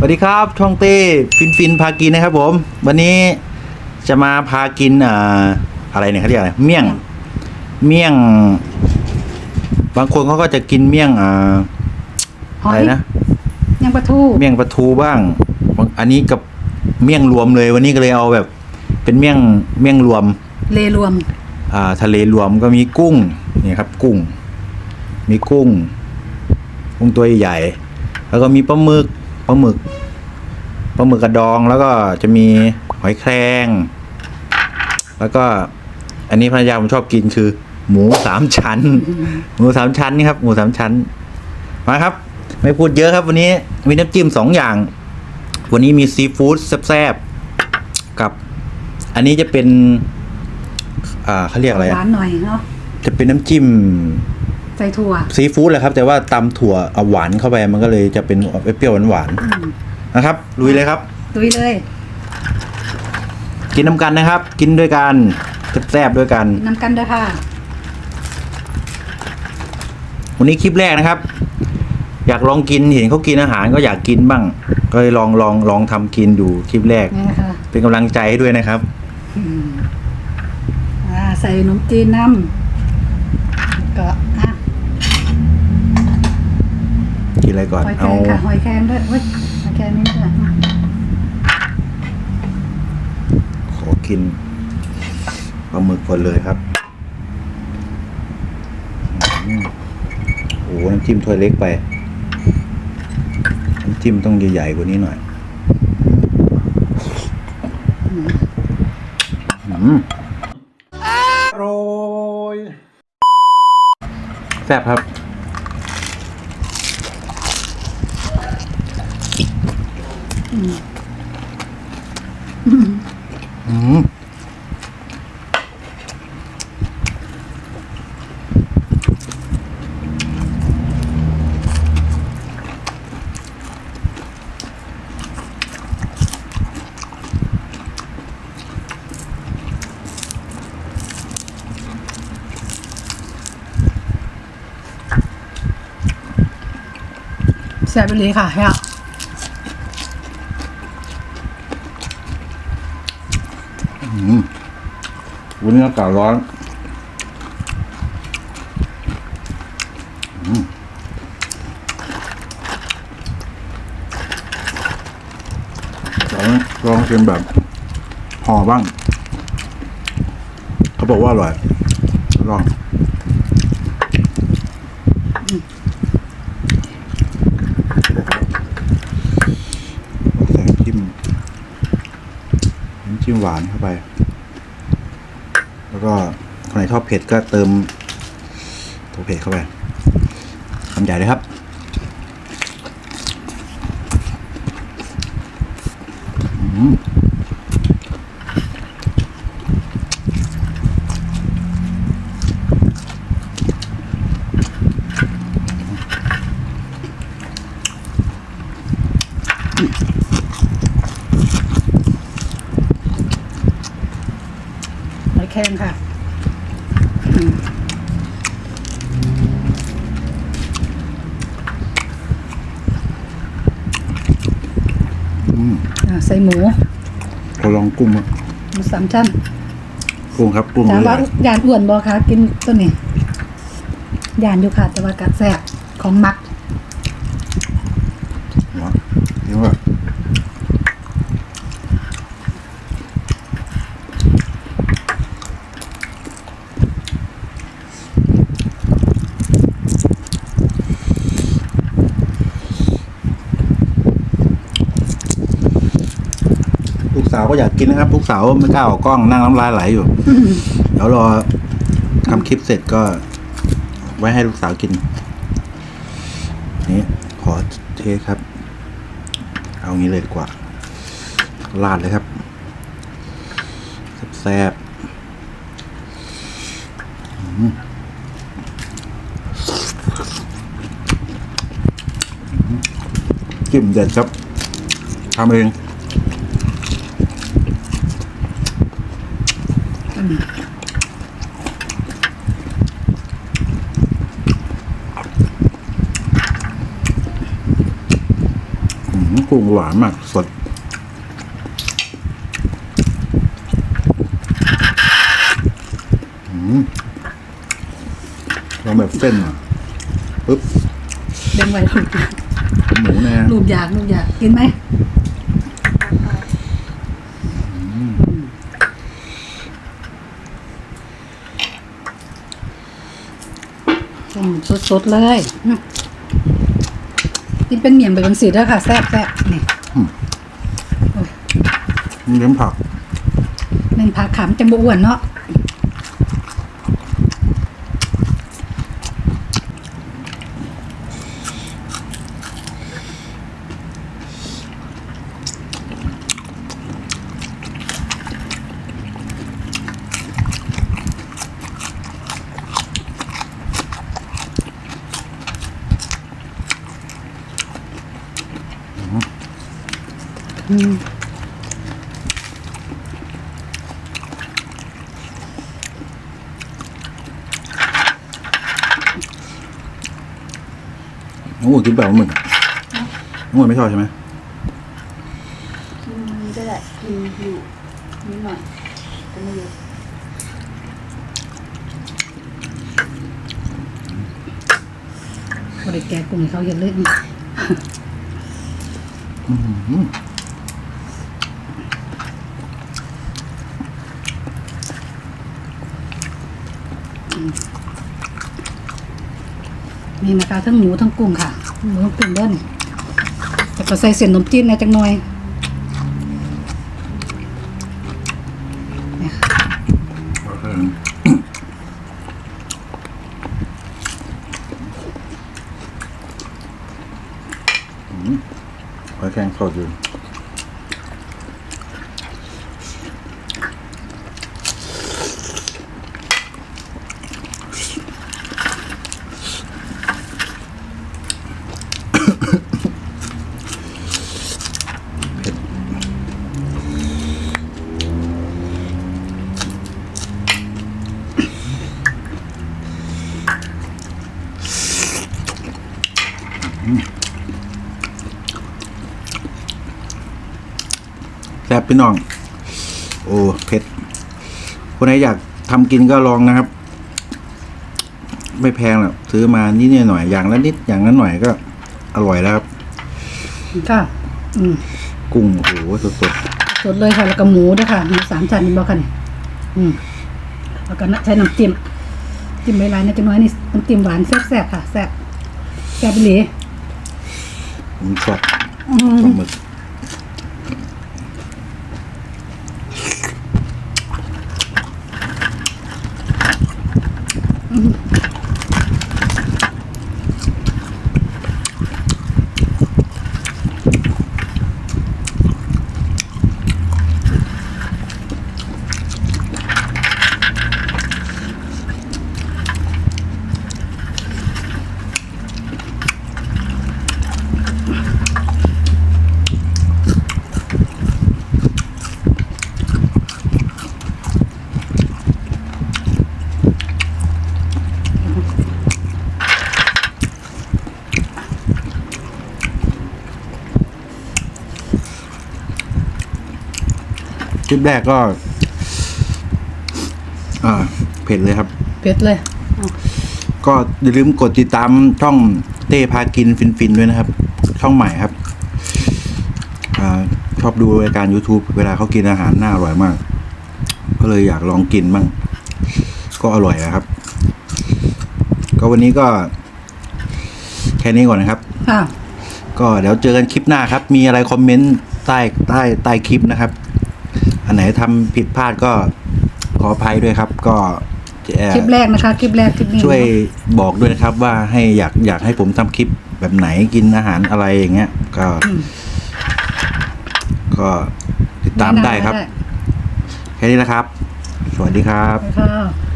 สวัสดีครับช่องเต้ฟินฟินพากินนะครับผม วันนี้จะมาพากินอ่าอะไรเนี่ยเขาเรียกอะไรเมี่ยง เมี่ยง บางคนเขาก็จะกินเมี่ยงอ่าหออะไรยนะยังปลาทูเมี่ยงปลาทูบ้างบาง อันนี้กับเมี่ยงรวมเลย วันนี้ก็เลยเอาแบบ เป็นเมี่ยงเมี่ยงรวมเลรวม อ่า ทะเลรวมก็มีกุ้งนี่ครับ กุ้ง มีกุ้งกุ้งตัวใหญ่ๆแล้วก็มีปลาหมึก ปลาหมึกปลาหมึกกระดองแล้วก็จะมีหอยแครงแล้วก็อันนี้ภรรยาผมชอบกินคือ หมูสามชั้น หมูสามชั้นนี่ครับ หมูสามชั้นมาครับ ไม่พูดเยอะครับ วันนี้มีน้ำจิ้มสองอย่าง วันนี้มีซีฟู้ดแซ่บๆกับ อันนี้จะเป็น อ่าเขาเรียกอะไรหอะวานหน่อยเนาะจะเป็นน้ำจิ้ม ใส่ถั่ว ซีฟู้ดแหละครับ แต่ว่าตำถั่วเอาหวานเข้าไปมันก็เลยจะเป็นเปรี้ยวๆหวานอืมๆนะครับลุยเลยครับดุยเลย กินน้ำกันนะครับ กินด้วยกันแซ่บๆด้วยกัน น้ำกันด้วยค่ะ วันนี้คลิปแรกนะครับ อยากลองกินเห็นเขากินอาหารก็อยากกินบ้าง ก็เลยลองลองลองทำกินดูคลิปแรก นี่นะคะเป็นกำลังใจให้ด้วยนะครับ อืมอ่าใส่ขนมจีนน้ำก็อะ กินอะไรก่อน หอยแครเอา งค่ะหอยแครงด้วยเว้ยหอยแครงนี่ด้วยขอกินปลาหมึกก่อนเลยครับอืมโอ้โหน้ำจิ้มถ้วยเล็กไป น้ำจิ้มต้องใหญ่ๆกว่านี้หน่อยอืมอร่อยแซ่บครับ อืมแซ่บไปเลยค่ะฮะ วันนี้อากาศร้อนอืมลองลองกินแบบห่อบ้าง เขาบอกว่าอร่อย ลองใส่จิ้มน้ำจิ้มหวานเข้าไป แล้วก็คนไหนชอบเผ็ดก็เติมตัวเผ็ดเข้าไปคำใหญ่เลยครับอืมหอยแคร งค่ะอืมอ่าใส่หมูเราลองกุ้งมั้งหมูสามชั้นกุ้งครับกุ้งถามเลว่ายยานอ้วนบอคะกินตัวนี้ยานอยู่ค่ะแต่ว่ากัดแซ่บของมักเนาะเรียกว่าาวก็อยากกินนะครับลูกสาวไม่กล้าออกกล้องนั่งน้ำลายไหลอยู่ เดี๋ยวรอทำคลิปเสร็จก็ ไว้ให้ลูกสาวกิน นี่ขอเทครับ เอางี้เลยดีกว่าลาดเลยครับแซ่บจิ้มเด็ดครับทำเอง อืม ม กุ้งหวานมากสดอืมลองแบบเส้นอะปึ๊บเด้งไว้หมูแน่ลูกอยากลูกอยากกินไหมอืม สดๆเลยอืมกินเป็นเมี่ยงไปบางสีด้วยค่ะแซ่บแซ่บนี่มีเลี้ยงผักหนึ่งผักขามจังบอ้วนเนาะ น้องหมูกินแบบหมึกน้องหมูไม่ชอบใช่ไหมอืมก็ได้กินอยู่นิดหน่อยแต่ไม่เยอะบริแกะกลุ่มให้เขาเห็นเลยอืม นี่นะคะทั้งหมูทั้งกุ้งค่ะ หมูทั้งกุ้งเด้นแต่ก็ใส่เส้นนมจีนในจังหน่อยเนี่ยค่ะ โอเคอืมหอย แครงสดอยู่แซ่บพี่น้อง โอ้เผ็ดคนไหนอยากทำกินก็ลองนะครับ ไม่แพงหรอกซื้อมานิดหน่อยอย่างละนิดอย่างละหน่อยก็อร่อยแล้วครับค่ะอืมกุ้งโอ้โหสดสดเลยค่ะ แล้วก็หมูด้วยค่ะหมูสามชั้นนี่บอกกันอืมแล้วก็ใช้น้ำจิ้มจิ้มไว้ลายในจังน้อยนี่น้ำจิ้มหวานแซ่บๆค่ะแซ่บแซ่บไปเลยๆผมชอบอืมปลาหมึก Mm-hmm. คลิปแรกก็ อ่าเผ็ดเลยครับ เผ็ดเลยเอาก็อย่าลืมกดติดตามช่องเต้พากินฟินฟินๆด้วยนะครับ ช่องใหม่ครับอาชอบดูรายการ YouTube เวลาเขากินอาหารน่าอร่อยมาก ก็เลยอยากลองกินบ้าง ก็อร่อยนะครับ ก็วันนี้ก็ แค่นี้ก่อนนะครับค่ะก็เดี๋ยวเจอกันคลิปหน้าครับ มีอะไรคอมเมนต์ใต้ใต้ใต้คลิปนะครับ อันไหนทำผิดพลาดก็ขออภัยด้วยครับ ก็เอ่อคลิปแรกนะคะคลิปแรกคลิปนี้ช่วยบอกด้วยนะครับ ว่าให้อยากอยากให้ผมทำคลิปแบบไหนกินอาหารอะไรอย่างเงี้ย ก็อืมก็ติดตามได้ครับ แค่นี้นะครับ สวัสดีครับได้ค่ะ